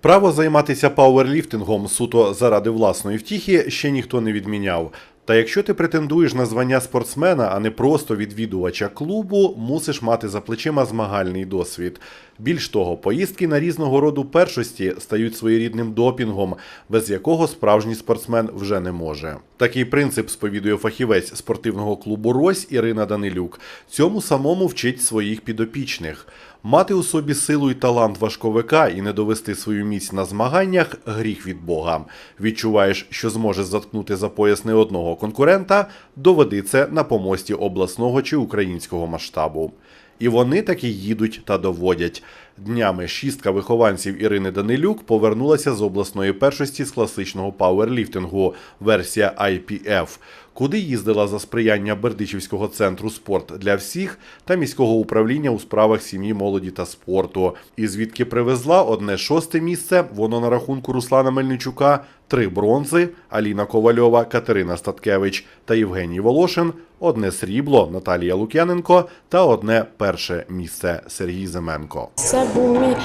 Право займатися пауерліфтингом суто заради власної втіхи ще ніхто не відміняв. Та якщо ти претендуєш на звання спортсмена, а не просто відвідувача клубу, мусиш мати за плечима змагальний досвід. Більш того, поїздки на різного роду першості стають своєрідним допінгом, без якого справжній спортсмен вже не може. Такий принцип сповідує фахівець спортивного клубу Рось Ірина Данилюк. Цьому самому вчить своїх підопічних. Мати у собі силу і талант важковика і не довести свою міць на змаганнях гріх від Бога. Відчуваєш, що зможеш заткнути за пояс не одного конкурента, доведи це на помості обласного чи українського масштабу. І вони таки їдуть та доводять. Днями шістка вихованців Ірини Данилюк повернулася з обласної першості з класичного пауерліфтингу, версія IPF, куди їздила за сприяння Бердичівського центру спорт для всіх та міського управління у справах сім'ї, молоді та спорту. І звідки привезла одне шосте місце, воно на рахунку Руслана Мельничука, три бронзи Аліна Ковальова, Катерина Статкевич та Євгеній Волошин, одне срібло Наталія Лук'яненко та одне перше місце Сергій Зименко. Це був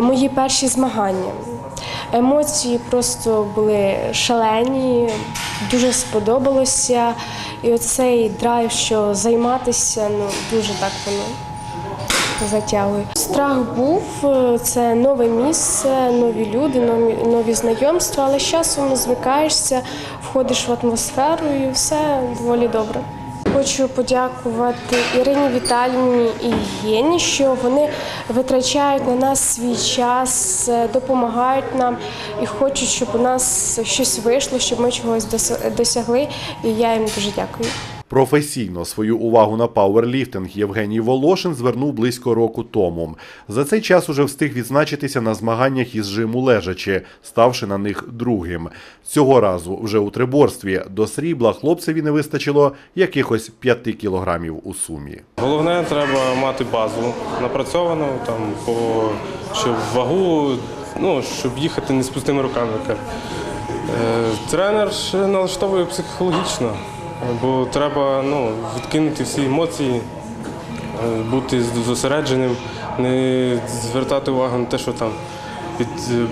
мої перші змагання. Емоції просто були шалені, дуже сподобалося. І оцей драйв, що займатися, ну дуже так воно затягує. Страх був, е, це нове місце, нові люди, нові, нові знайомства, але з часом звикаєшся, входиш в атмосферу і все доволі добре. Хочу подякувати Ірині Вітальні і Єні, що вони витрачають на нас свій час, е, допомагають нам і хочуть, щоб у нас щось вийшло, щоб ми чогось досягли. І я їм дуже дякую. Професійно свою увагу на пауерліфтинг Євгеній Волошин звернув близько року тому. За цей час уже встиг відзначитися на змаганнях із жиму лежачи, ставши на них другим. Цього разу вже у триборстві до срібла хлопцеві не вистачило якихось 5 кілограмів у сумі. Головне, треба мати базу напрацьовану, там, по, щоб вагу, ну, щоб їхати не з пустими руками. Е, тренер налаштовує психологічно, бо треба ну, відкинути всі емоції, е, бути зосередженим, не звертати увагу на те, що там під, е,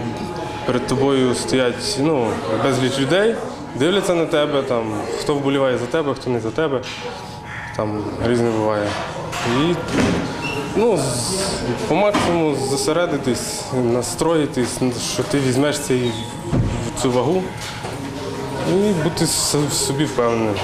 перед тобою стоять ну, безліч людей, дивляться на тебе, там, хто вболіває за тебе, хто не за тебе там різне буває. І ну, по максимуму зосередитись, настроїтись, що ти візьмеш цей, цю вагу і бути в собі впевненим.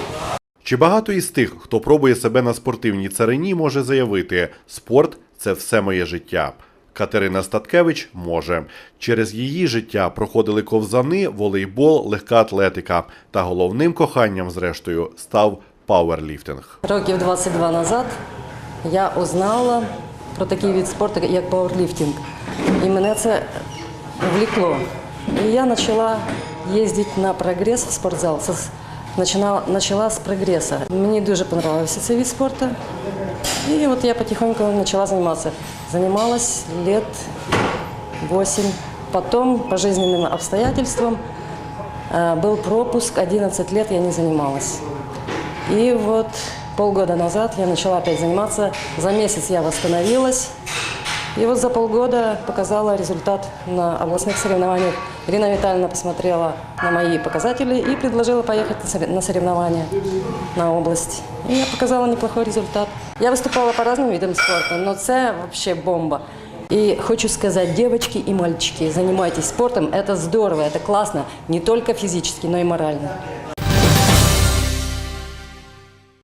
Чи багато із тих, хто пробує себе на спортивній царині, може заявити: спорт це все моє життя. Катерина Статкевич може. Через її життя проходили ковзани, волейбол, легка атлетика. Та головним коханням, зрештою, став пауерліфтинг. Років 22 назад я узнала про такий від спорту, як пауерліфтинг. І мене це влекло. І я почала їздити на прогрес в спортзал. С- Починала, почала з прогресу. Мені дуже подобався цей вид спорту. І от я потихоньку почала займатися. Занималась лет 8. Потом по жизненным обстоятельствам э, был пропуск, 11 лет я не занималась. И вот полгода назад я начала опять заниматься. За месяц я восстановилась. И вот за полгода показала результат на областных соревнованиях. Ирина Витальевна посмотрела на мои показатели и предложила поехать на соре- на соревнования на область. И я показала неплохой результат. Я выступала по разным видам спорта, но це вообще бомба. И хочу сказать, девочки и мальчики, занимайтесь спортом, это здорово, это классно, не только физически, но и морально.